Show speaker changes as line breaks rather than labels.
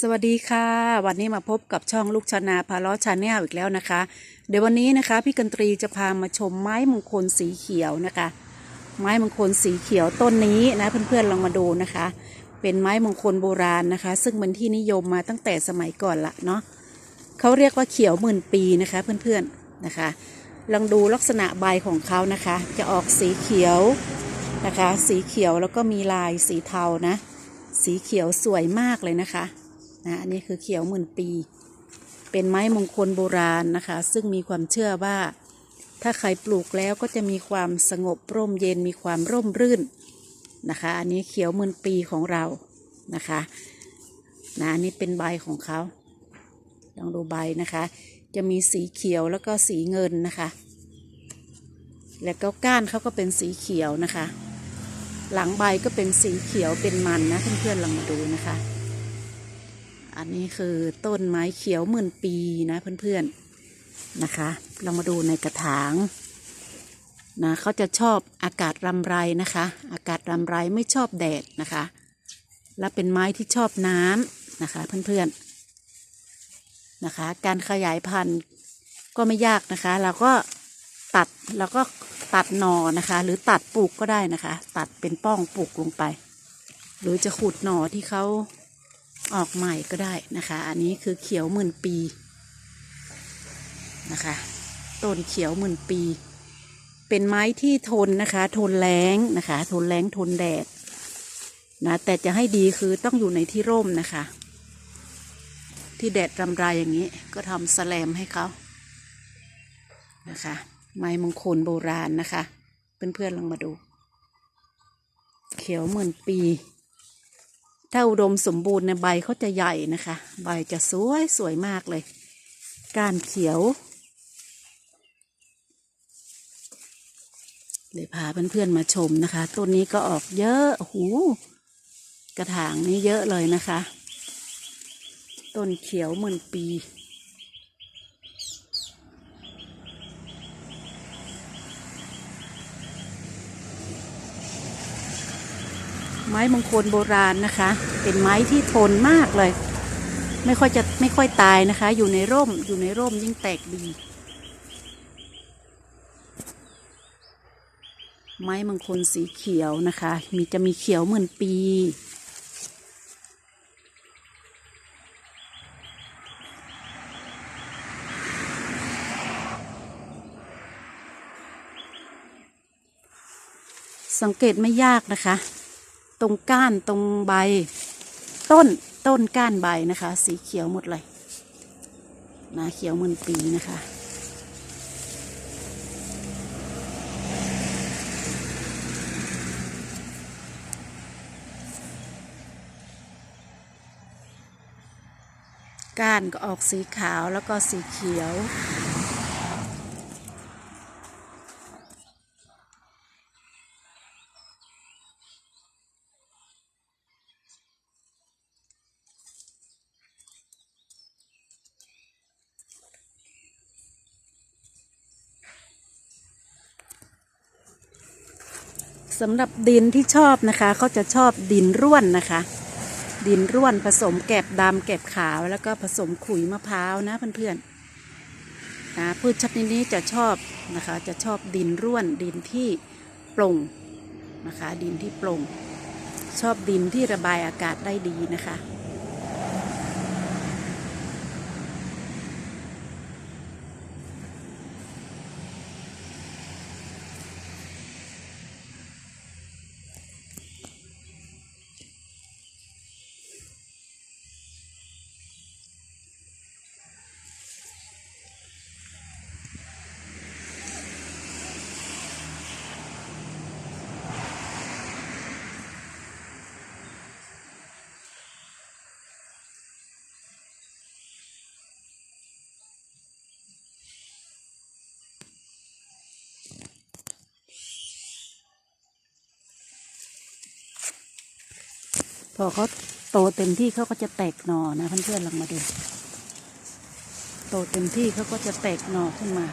สวัสดีค่ะ วันนี้มาพบกับช่องลูกชนาพาล้อชาแนลอีกแล้วนะคะ เดี๋ยววันนี้นะคะพี่กันตรีจะพามาชมไม้มงคลสีเขียวนะคะ ไม้มงคลสีเขียวต้นนี้นะเพื่อนๆลองมาดูนะคะ เป็นไม้มงคลโบราณนะคะ ซึ่งเป็นที่นิยมมาตั้งแต่สมัยก่อนละเนาะเขาเรียกว่าเขียวหมื่นปีนะคะเพื่อนๆนะคะ ลองดูลักษณะใบของเขานะคะ จะออกสีเขียวนะคะ สีเขียวแล้วก็มีลายสีเทานะ สีเขียวสวยมากเลยนะคะ นะอันนี้คือเขียวหมื่นปี เป็นไม้มงคลโบราณนะคะ ซึ่งมีความเชื่อว่า ถ้าใครปลูกแล้วก็จะมีความสงบร่มเย็นมีความร่มรื่นนะคะ อันนี้เขียวหมื่นปีของเรานะคะนะอันนี้เป็นใบของเขาลองดูใบนะคะ จะมีสีเขียวแล้วก็สีเงินนะคะ แล้วก็ก้านเขาก็เป็นสีเขียวนะคะ หลังใบก็เป็นสีเขียวเป็นมันนะเพื่อนๆลองมาดูนะคะ อันนี้คือต้นไม้เขียวหมื่นปีนะเพื่อนๆนะคะ เรามาดูในกระถางนะเขาจะชอบอากาศรำไรนะคะ อากาศรำไรไม่ชอบแดดนะคะ และเป็นไม้ที่ชอบน้ำนะคะเพื่อนๆนะคะ การขยายพันธุ์ก็ไม่ยากนะคะ เราก็ตัดแล้วก็ตัดหนอนะคะ หรือตัดปลูกก็ได้นะคะ ตัดเป็นป้องปลูกลงไป หรือจะขุดหน่อที่เขา ออกใหม่ก็ได้นะคะ อันนี้คือเขียวหมื่นปีนะคะต้นเขียวหมื่นปี เป็นไม้ที่ทนนะคะ ทนแรงนะคะ ทนแรงทนแดดนะแต่จะให้ดีคือต้องอยู่ในที่ร่มนะคะ ที่แดดรำไรอย่างนี้ ก็ทำแสแลมให้เขานะคะ ไม้มงคลโบราณนะคะ เพื่อนๆลองมาดู เขียวหมื่นปี ถ้าอุดมสมบูรณ์ในยใบเขาจะใหญ่นะคะ ใบจะสวยสวยมากเลย ก้านเขียว เลยพาเพื่อนๆมาชมนะคะ ต้นนี้ก็ออกเยอะหูกระถางนี้เยอะเลยนะคะ ต้นเขียวหมื่นปี ม้มงคลโบราณนะคะ เป็นไม้ที่ทนมากเลย ไม่ค่อยจะไม่ค่อยตายนะคะ อยู่ในร่มอยู่ในร่มยิ่งแตกดี ไม้มงคลสีเขียวนะคะ มีจะมีเขียวเหมื่นปีสังเกตไม่ยากนะคะ ตรงก้านตรงใบ ต้นต้นก้านใบนะคะ สีเขียวหมดเลยนะเขียวเหมือนปีนะคะ ก้านก็ออกสีขาวแล้วก็สีเขียว สำหรับดินที่ชอบนะคะเขาจะชอบดินร่วนนะคะ ดินร่วนผสมแกบดำแกบขาวแล้วก็ผสมขุยมะพร้าวนะเพื่อนๆนะพืชชนิดนี้จะชอบนะคะ จะชอบดินร่วนดินที่โปร่งนะคะ ดินที่โปร่งชอบดินที่ระบายอากาศได้ดีนะคะ พอเขาโตเต็มที่เขาก็จะแตกหน่อนะเพื่อนๆลองมาดู โตเต็มที่เขาก็จะแตกหน่อขึ้นมา